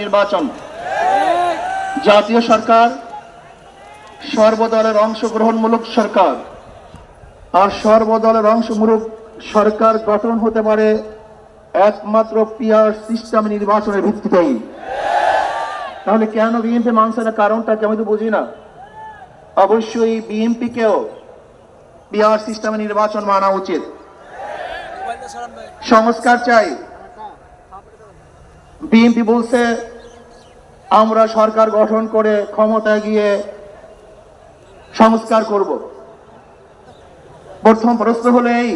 নির্বাচন। জাতীয় সরকার সর্বদলের অংশগ্রহণমূলক সরকার আর সর্বদলের অংশমূলক সরকার গঠন হতে পারে একমাত্র পিআর সিস্টেম নির্বাচনের ভিত্তিতেই। তাহলে কেন বিএনপি মানছে না? কারণটা আমি তো বুঝি না। অবশ্যই বিএনপিকেও পিআর সিস্টেমে নির্বাচন মানা উচিত। সংস্কার চাই। বিএনপি বলছে, আমরা সরকার গঠন করে ক্ষমতায় গিয়ে সংস্কার করব। প্রথম প্রশ্ন হলো এই,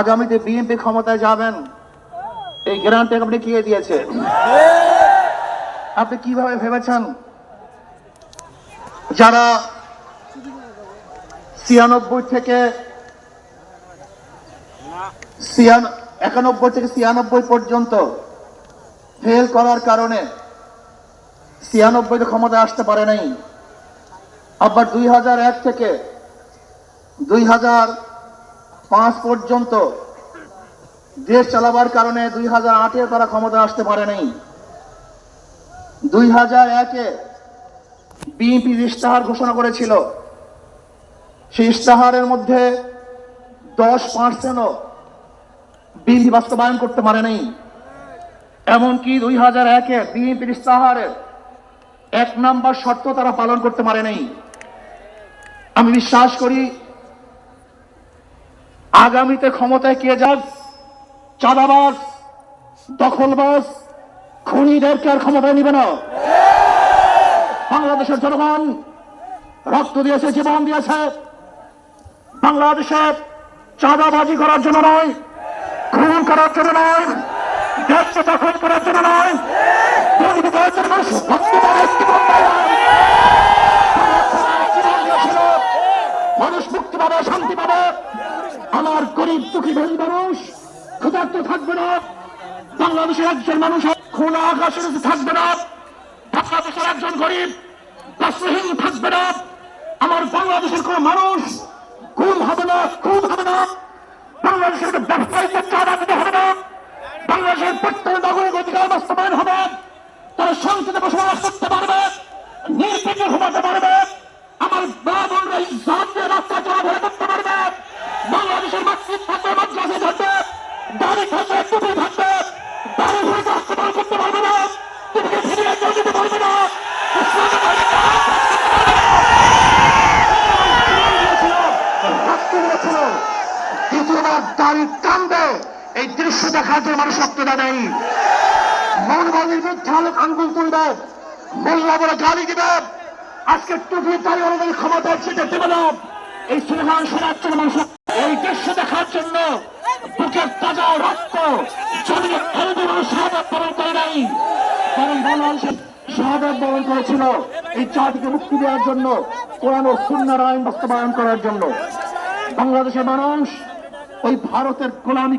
আগামীতে বিএনপি ক্ষমতায় যাবেন? এই গ্রান্ট আপনি কে দিয়েছে? আপনি কীভাবে ভেবেছেন? যারা ছিয়ানব্বই থেকে একানব্বই থেকে ছিয়ানব্বই পর্যন্ত ফেল করার কারণে ছিয়ানব্বইতে ক্ষমতায় আসতে পারে নাই। আবার দুই হাজার এক থেকে দুই হাজার পাঁচ পর্যন্ত দেশ চালাবার কারণে দুই হাজার আটে তারা ক্ষমতায় আসতে পারে নাই। দুই হাজার একে বিএনপি ইস্তাহার ঘোষণা করেছিল, সেই ইস্তাহারের মধ্যে দশ পার্সেন্টও বিএনপি বাস্তবায়ন করতে পারে নাই। এমনকি দুই হাজার একে বিএনপির ইস্তাহারের এক নাম্বার শর্ত তারা পালন করতে পারে নাই। আমি বিশ্বাস করি, আগামীতে ক্ষমতায় কে যাক চাঁদাবাস দখলবাস খুনিদেরকে আর ক্ষমতায় নিবে না। বাংলাদেশের জনগণ রক্ত দিয়েছে, জীবন দিয়েছে। বাংলাদেশে চাঁদাবাজি করার জন্য নয়, খুন করার জন্য নয়। মানুষ মুক্তি ক্ষুধার্ত থাকবে না। বাংলাদেশের একজন মানুষ খোলা আকাশের থাকবে না। বাংলাদেশের একজন গরিব বস্ত্রহীন থাকবে না। আমার বাংলাদেশের কোন মানুষ গুম হবে না খুন হবে না। প্রত্যেক নাগরিক অধিকার বাস্তবায়ন হবে। তারা শান্তিতে বসবাস করতে পারবে, নির্বিঘ্নে ঘুমাতে পারবে। আমার মা বোনরা ইসলাম দিয়ে রাস্তা চলাফেরা করতে পারবে। বাংলাদেশের মসজিদ থাকবে মাদ্রাসা থাকবে দাড়ি থাকবে টুপি থাকবে দাড়ি ঘুরে বাস্তবায়ন করতে পারবে না। টুপিকে ফিরিয়ে কেউ দিতে পারবে না? দ্বিতীয়বার দাড়ি টানবে এই দৃশ্য দেখার জন্য মানুষ রক্তটা নেই মৌলবাদীর বিরুদ্ধে আলোক আঙ্গুল তুলবে মোল্লা বলে গালি দিবে। আজকে টুপি দাঁড়িয়ে আমাদের ক্ষমতায় ছিটে দেবে না। এই সুলহান শোনার জন্য মানুষ এই দৃশ্য দেখার জন্য বুকের তাজা রক্ত ফেলে দিয়ে মানুষ শাহাদ বরণ করে নাই। কারণ বাংলাদেশের শাহাদ বরণ করেছিল এই জাতিকে মুক্তি দেওয়ার জন্য, কোরআন ও সুন্নার আইন বাস্তবায়ন করার জন্য। বাংলাদেশের মানুষ ওই ভারতের গোলামি